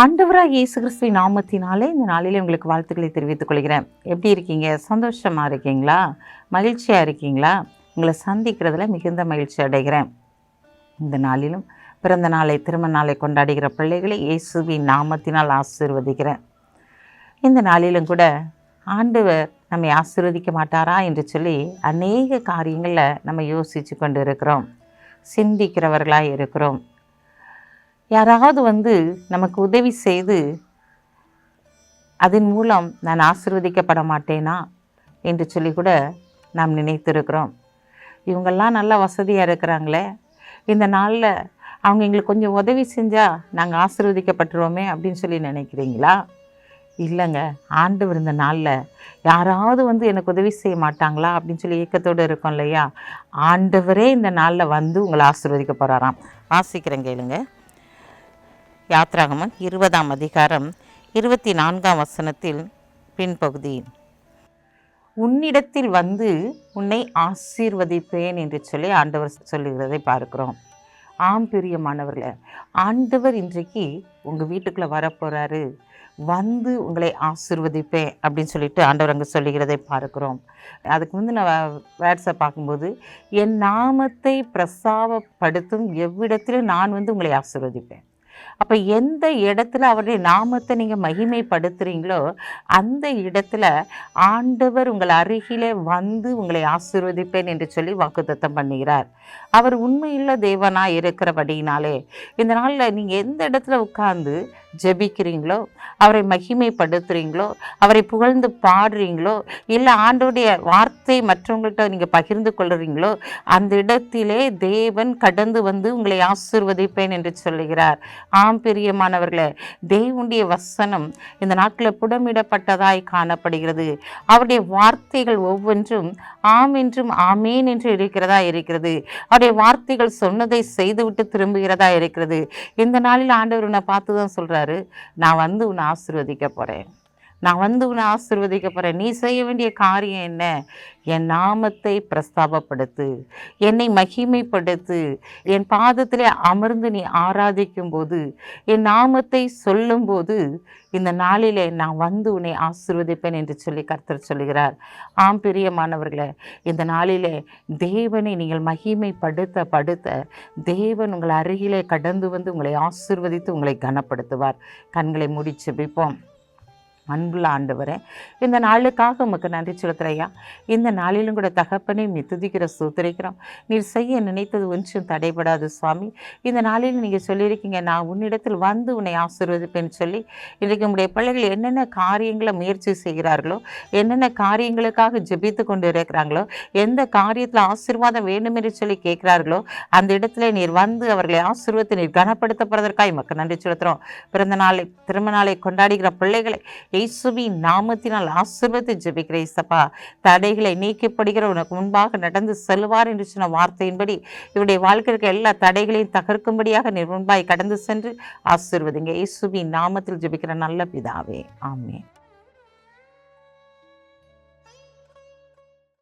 ஆண்டவராக இயேசு கிறிஸ்துவின் நாமத்தினாலே இந்த நாளில் உங்களுக்கு வாழ்த்துக்களை தெரிவித்துக் கொள்கிறேன். எப்படி இருக்கீங்க? சந்தோஷமாக இருக்கீங்களா? மகிழ்ச்சியாக இருக்கீங்களா? உங்களை சந்திக்கிறதுல மிகுந்த மகிழ்ச்சி அடைகிறேன். இந்த நாளிலும் பிறந்த நாளை திருமண நாளை கொண்டாடுகிற பிள்ளைகளை இயேசுவின் நாமத்தினால் ஆசீர்வதிக்கிறேன். இந்த நாளிலும் கூட ஆண்டவர் நம்மை ஆசீர்வதிக்க மாட்டாரா என்று சொல்லி அநேக காரியங்களில் நம்ம யோசித்து கொண்டு இருக்கிறோம் சிந்திக்கிறவர்களாக இருக்கிறோம். யாராவது வந்து நமக்கு உதவி செய்து அதன் மூலம் நான் ஆசிர்வதிக்கப்பட மாட்டேனா என்று சொல்லி கூட நாம் நினைத்திருக்கிறோம். இவங்கெல்லாம் நல்லா வசதியாக இருக்கிறாங்களே. இந்த நாளில் அவங்க எங்களுக்கு கொஞ்சம் உதவி செஞ்சால் நாங்கள் ஆசிர்வதிக்கப்பட்டுருவோமே அப்படின்னு சொல்லி நினைக்கிறீங்களா? இல்லைங்க. ஆண்டவர் இந்த நாளில் யாராவது வந்து எனக்கு உதவி செய்ய மாட்டாங்களா அப்படின்னு சொல்லி ஏக்கத்தோடு இருக்கோம் இல்லையா? ஆண்டவரே இந்த நாளில் வந்து உங்களை ஆசிர்வதிக்க போகிறாராம் வாசிக்கிறேன் கேளுங்கள் யாத்ராகமன் இருபதாம் அதிகாரம் இருபத்தி நான்காம் வசனத்தில் பின்பகுதி. உன்னிடத்தில் வந்து உன்னை ஆசீர்வதிப்பேன் என்று சொல்லி ஆண்டவர் சொல்லுகிறதை பார்க்கிறோம். ஆம் பிரியமானவர்களே ஆண்டவர் இன்றைக்கு உங்கள் வீட்டுக்குள்ளே வரப்போகிறாரு வந்து உங்களை ஆசிர்வதிப்பேன் அப்படின்னு சொல்லிட்டு ஆண்டவர் அங்கே சொல்லுகிறதை பார்க்கிறோம். அதுக்கு வந்து நான் வேட்ஸை பார்க்கும்போது என் நாமத்தை பிரசாவப்படுத்தும் எவ்விடத்திலும் நான் வந்து உங்களை ஆசீர்வதிப்பேன். அப்போ எந்த இடத்துல அவருடைய நாமத்தை நீங்கள் மகிமைப்படுத்துகிறீங்களோ அந்த இடத்துல ஆண்டவர் உங்கள் அருகிலே வந்து உங்களை ஆசீர்வதிப்பேன் என்று சொல்லி வாக்குத்தத்தம் பண்ணுகிறார். அவர் உண்மையுள்ள தேவனாக இருக்கிறபடியினாலே இந்த நாளில் நீங்கள் எந்த இடத்துல உட்கார்ந்து ஜெபிக்கிறீங்களோ அவரை மகிமைப்படுத்துகிறீங்களோ அவரை புகழ்ந்து பாடுறீங்களோ இல்லை ஆண்டோடைய வார்த்தை மற்றவங்கள்ட்ட நீங்கள் பகிர்ந்து கொள்கிறீங்களோ அந்த இடத்திலே தேவன் கடந்து வந்து உங்களை ஆசீர்வதிப்பேன் என்று சொல்லுகிறார். ஆம் பிரியமானவர்களே தேவனுடைய வசனம் இந்த நாட்டில் புடமிடப்பட்டதாய் காணப்படுகிறது. அவருடைய வார்த்தைகள் ஒவ்வொன்றும் ஆம் என்றும் ஆமேன் என்று இருக்கிறதா இருக்கிறது. அவருடைய வார்த்தைகள் சொன்னதை செய்துவிட்டு திரும்புகிறதா இருக்கிறது. இந்த நாளில் ஆண்டவர் நான் பார்த்து தான் சொல்கிறார் நான் வந்து உன்னை ஆசீர்வதிக்க போகிறேன் நான் வந்து உன்னை ஆசிர்வதிக்க போகிறேன் நீ செய்ய வேண்டிய காரியம் என்ன? என் நாமத்தை பிரஸ்தாபப்படுத்து. என்னை மகிமைப்படுத்து. என் பாதத்திலே அமர்ந்து நீ ஆராதிக்கும் போது என் நாமத்தை சொல்லும்போது இந்த நாளிலே நான் வந்து உன்னை ஆசீர்வதிப்பேன் என்று சொல்லி கர்த்தர் சொல்கிறார் ஆம் பிரியமானவர்களே இந்த நாளிலே தேவனை நீங்கள் மகிமைப்படுத்த படுத்த தேவன் உங்கள் அருகிலே கடந்து வந்து உங்களை ஆசிர்வதித்து உங்களை கனப்படுத்துவார். கண்களை முடிச்சு வைப்போம் அன்புள்ள ஆண்டவரே இந்த நாளுக்காக உமக்கு நன்றி செலுத்துறையா இந்த நாளிலும் கூட தகப்பனை துதிக்கிற சூத்திரிக்கிறோம் நீர் செய்ய நினைத்தது ஒன்றும் தடைபடாது சுவாமி. இந்த நாளில் நீங்கள் சொல்லியிருக்கீங்க நான் உன்னிடத்தில் வந்து உன்னை ஆசீர்வதிப்பேன்னு சொல்லி இன்றைக்கு உங்களுடைய பிள்ளைகள் என்னென்ன காரியங்களை முயற்சி செய்கிறார்களோ என்னென்ன காரியங்களுக்காக ஜெபித்து கொண்டு இருக்கிறாங்களோ எந்த காரியத்தில் ஆசீர்வாதம் வேண்டும் என்று சொல்லி கேட்கிறார்களோ அந்த இடத்துல நீர் வந்து அவர்களை ஆசீர்வத்தை நீர் கனப்படுத்தப்படுறதற்காக மக்கள் நன்றி செலுத்துகிறோம் பிறந்த நாளை திருமண நாளை கொண்டாடுகிற பிள்ளைகளை இயேசுவின் நாமத்தினால் ஆசீர்வத்தை ஜெபிக்கிற இசப்பா தடைகளை நீக்கப்படுகிற உனக்கு முன்பாக நடந்து செல்வார் என்று சொன்ன வார்த்தையின்படி இவருடைய வாழ்க்கைக்கு எல்லா தடைகளையும் தகர்க்கும்படியாக நீர் முன்பாய் கடந்து சென்று ஆசிர்வதிங்க. இயேசுவின் நாமத்தில் ஜெபிக்கிற நல்ல பிதாவே. ஆமே